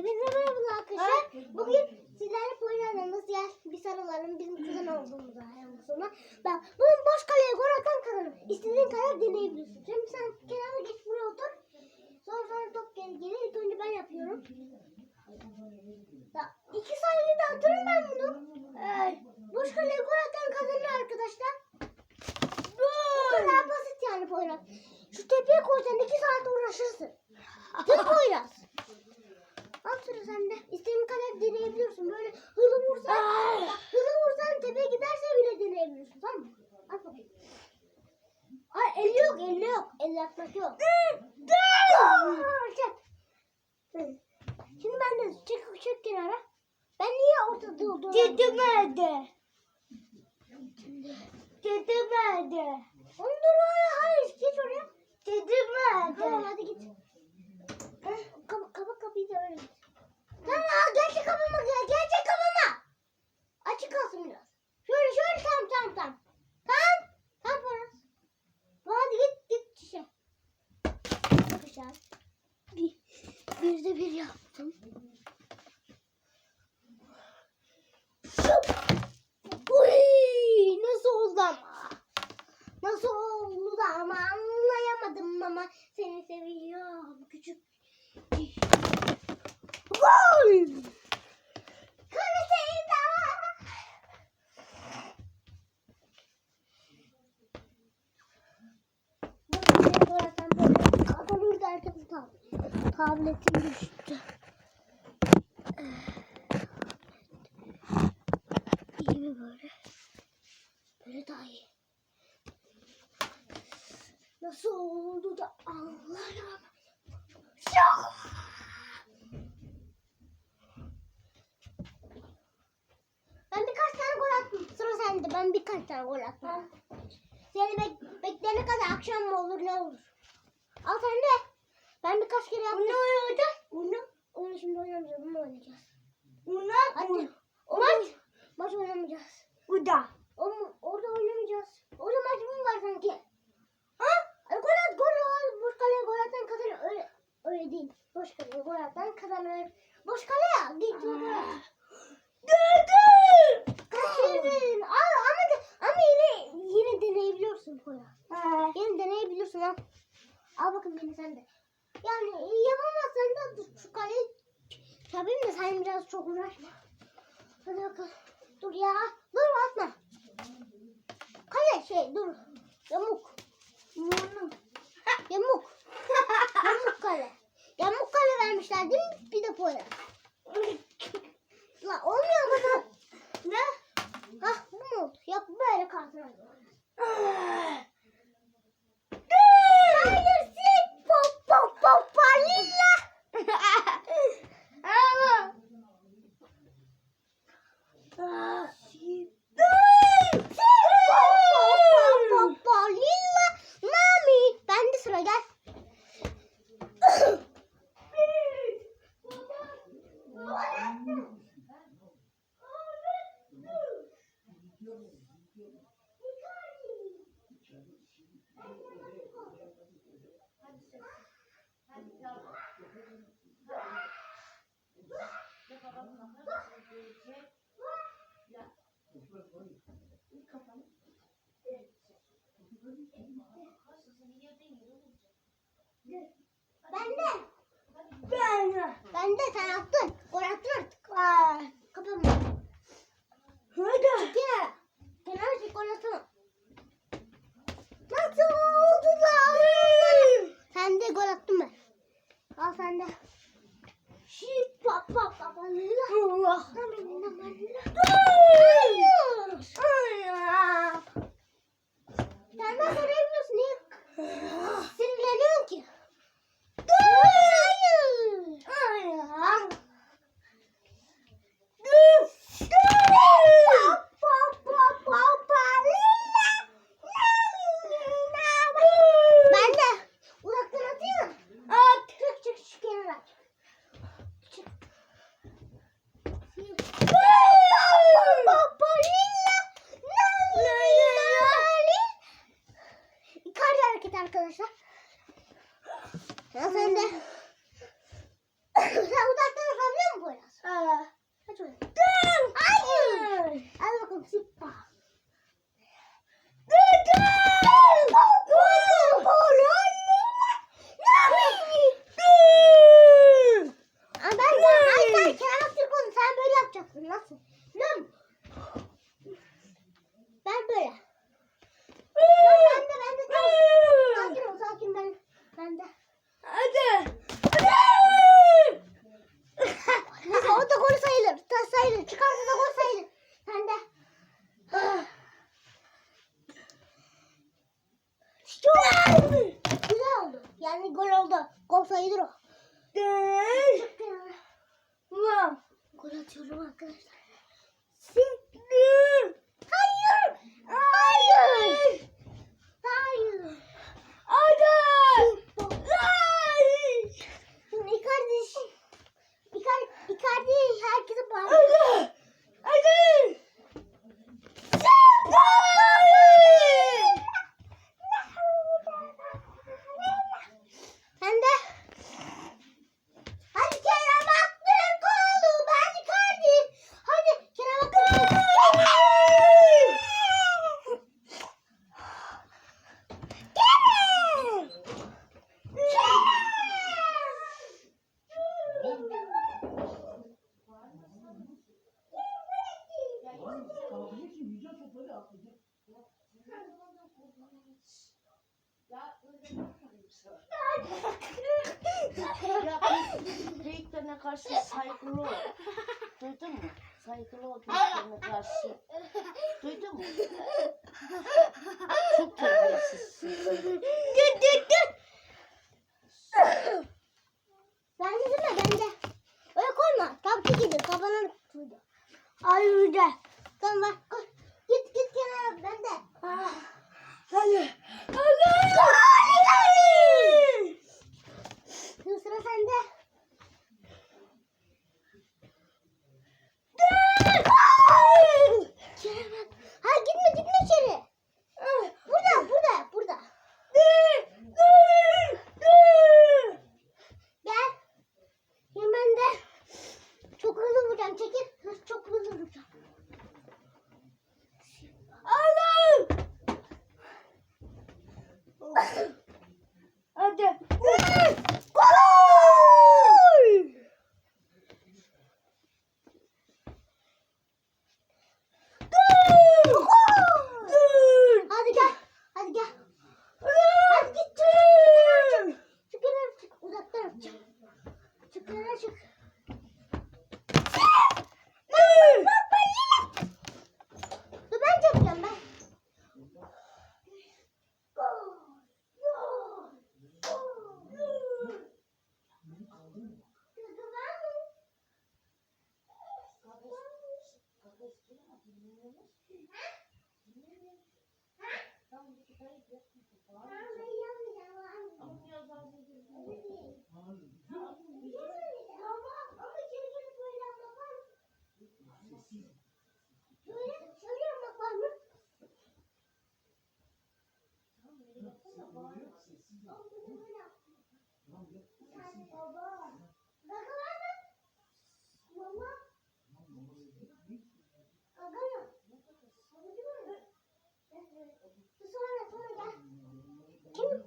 Hepinize merhaba arkadaşlar. Bugün sizlerle oynayacağız. Gel bir sarılalım. Bizim kuzen olduğumuza hemen sonra. Bak bunun boş kaleye gol atan kazanır. İstediğin kadar deneyebilirsin. Şimdi sen kenara geç buraya otur. Sonra sonra top geri gelir. İlk önce ben yapıyorum. Ya, iki saniyede atarım ben bunu. Ee, boş kaleye gol atan kazanır arkadaşlar. Bu kadar basit yani Poyraz. Şu tepeye koysan iki saat uğraşırsın. Tek Poyraz. Al sıra sende. İstediğin kadar deneyebiliyorsun. Böyle hızlı vursan, hızlı vursan tepeye giderse bile deneyebiliyorsun. Tamam mı? Al bakayım. Ay eli yok, eli yok. El atmak yok. Şimdi ben de çık, çık kenara. Ben niye ortada durdum? Gidemedi. Gidemedi. Onu dur oraya. Hayır, geç oraya. Tamam hadi git. Kapa, kapa kapıyı da öyle. Tamam gerçek kapama gel. Gerçek kapama. Açık kalsın biraz. Şöyle şöyle tamam tamam tamam. Tamam. Tamam Poyraz. Hadi git git çişe. Arkadaşlar. Bir, bir de bir yaptım. Uy, nasıl oldu ama? Nasıl oldu ama anlayamadım ama seni seviyorum küçük. Tab tabletim düştü. İyi mi böyle? Böyle daha iyi. Nasıl oldu da anlayamadım. Ya! Ben birkaç tane gol attım. Sıra sende. Ben birkaç tane gol attım. Seni bek bekleyene kadar akşam mı olur ne olur. Al sen de. Ben birkaç kere yaptım. Ne oynayacağız? Onu, onu şimdi oynamayacağız. Bunu oynayacağız. Una Hadi. O maç. Maç oynamayacağız. Uda. Orada oynamayacağız. Orada maç mı var sanki? Ha? Ay, Gol at, gol at. Boş kaleye gol atan kazanır. Öyle, öyle değil. Boş kaleye gol atan kazanır. Boş kaleye. Git oraya. Dede. Kaçırdın. Al ama ama yine yine deneyebiliyorsun Koya. Yine deneyebiliyorsun al. Al bakın beni sen de. Yani yapamazsan da şu kaleyi yapayım da sen biraz çok uğraşma. Hadi bakalım. Dur ya. Dur atma. Kale şey dur. Yamuk. Yamuk. Yamuk kale. Yamuk mi? Bir de Poya. La olmuyor mu? bu? Ne? Hah bu mu oldu? Yok böyle kalsın. Hayır sil. Pop pop pop palilla. Ama. Pop palilla. Mami. Bende sıra gel. Bende. Ben. Bende sen attın. Gol attın artık. Aa. Kapama. Hadi. Kenara. Kenara çek Ya sen de. sen uzaktan kalıyor mu biraz? Aa. Kaç oyun? Dur! Hayır! Al bakalım sippa. Nasıl? Biliyor? Atıyorum arkadaşlar. Siktir. Hayır. Hayır. Hayır. Hadi. Icardi. Icardi, Icardi herkese bağlı. Hadi. Hadi. Sen de. Hadi Kerem Aktürkoğlu. Ben Icardi. Hadi Kerem Aktürkoğlu. Kerem. Ya büyüklerine karşı saygılı ol. Duydun mu? Saygılı ol büyüklerine karşı. Duydun mu? Çok terbiyesizsin. Dur dur dur. Bende değil mi? Bende. Öyle koyma. Gibi. Kafana koydu. Ay güzel. Tamam bak. Koy. Git git kenara. Bende. Ah. Hadi. Şimdi sıra sende. Kerem bak. Ha gitme gitme içeri. Burada burada burada. Gel. Hemen de çok hızlı vuracağım. Çekil. Hız- Çok hızlı vuracağım. Hadi. Gol! Hadi gel. Hadi gel. Hadi git. Çık. Çık kenara çık. Uzaktan atacağım. Çık kenara çık. Dur ben çekeceğim ben. Şöyle yapmak var mı? Baba. Gaga var mı? Mama. Gaga yok. Babacı var mı? Sonra sonra gel.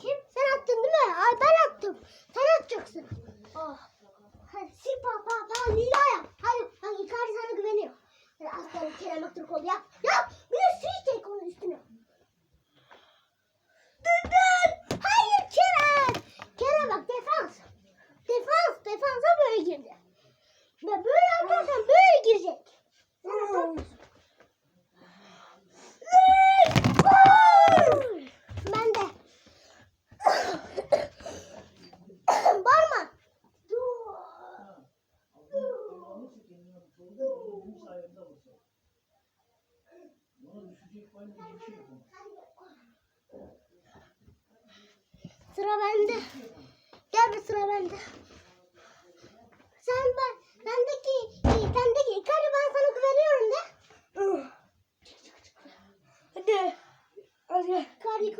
Kim? Sen attın değil? Ay ben attım. Sen atacaksın. Oh. Hadi pa pa pa lila yap. Hadi bak Icardi sana güveniyor. Hadi aslanım Kerem Aktürkoğlu yap. Yap. Bir de sil çek onun üstüne. Dur dur. Hayır Kerem. Kerem bak defans. Defans. Defansa böyle girdi. Ve böyle yaparsan böyle girecek. Sen atamıyorsun. Gol! Ben de. Bağırma. Dur. Sıra bende. Gel bir sıra bende. Sen ben, bendeki, sendeki Icardi ben sana güveniyorum de. Hadi. Hadi. Icardi ilk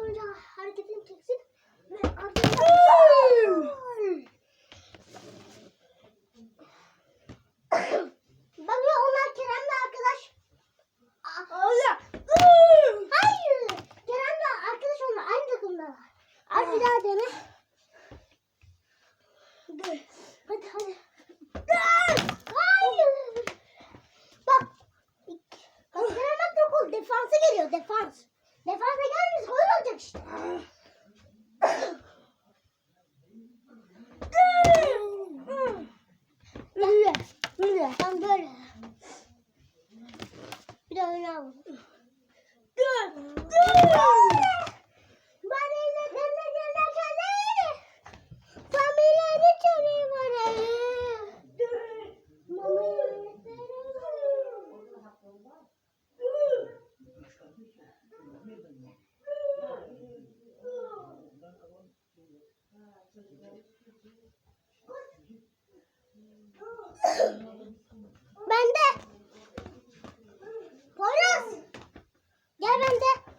bende.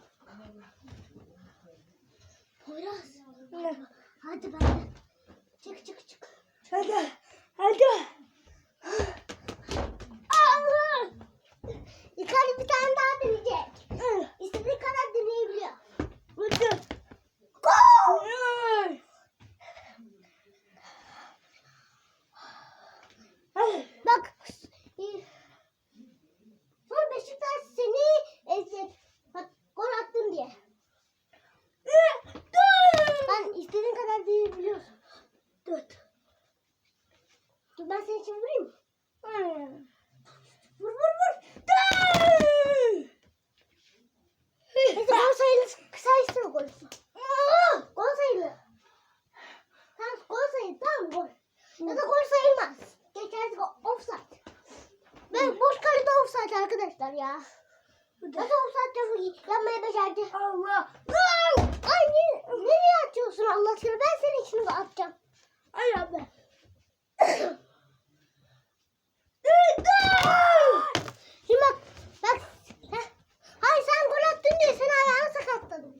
Poyraz. Hadi bende. Çık çık çık. Hadi. Hadi. Ya. Nasıl offside yapmayı becerdi? Allah. Ay ne, nereye atıyorsun Allah aşkına? Ben senin de atacağım. Ay abi. Şimdi bak. Bak. Heh. Hayır sen gol attın diye sen ayağını sakatladın.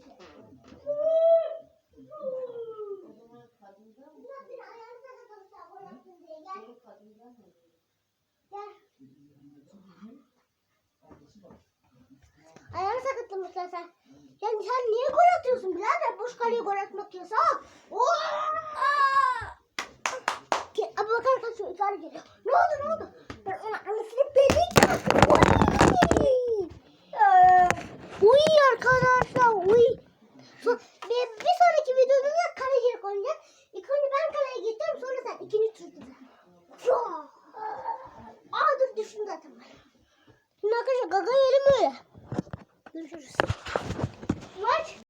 Murat senin ayağını sakatladın sen gol attın diye. Gel. Gel. Ayağını sakatlamışlar sen. Yani sen niye gol atıyorsun birader? Boş kaleye gol atmak yasak. Oo! Ki Abu Bakar kaçıyor yukarı geliyor. Ne oldu ne oldu? Ben ona anasını çarptım. Uy arkadaşlar uy. So, bir, bir sonraki videoda da kalecilik oynayacağız. İlk önce ben kaleye gittim sonra sen ikinci turda. Aa dur düştüm zaten. Şimdi arkadaşlar gaga yiyelim öyle. Görüşürüz. Maç.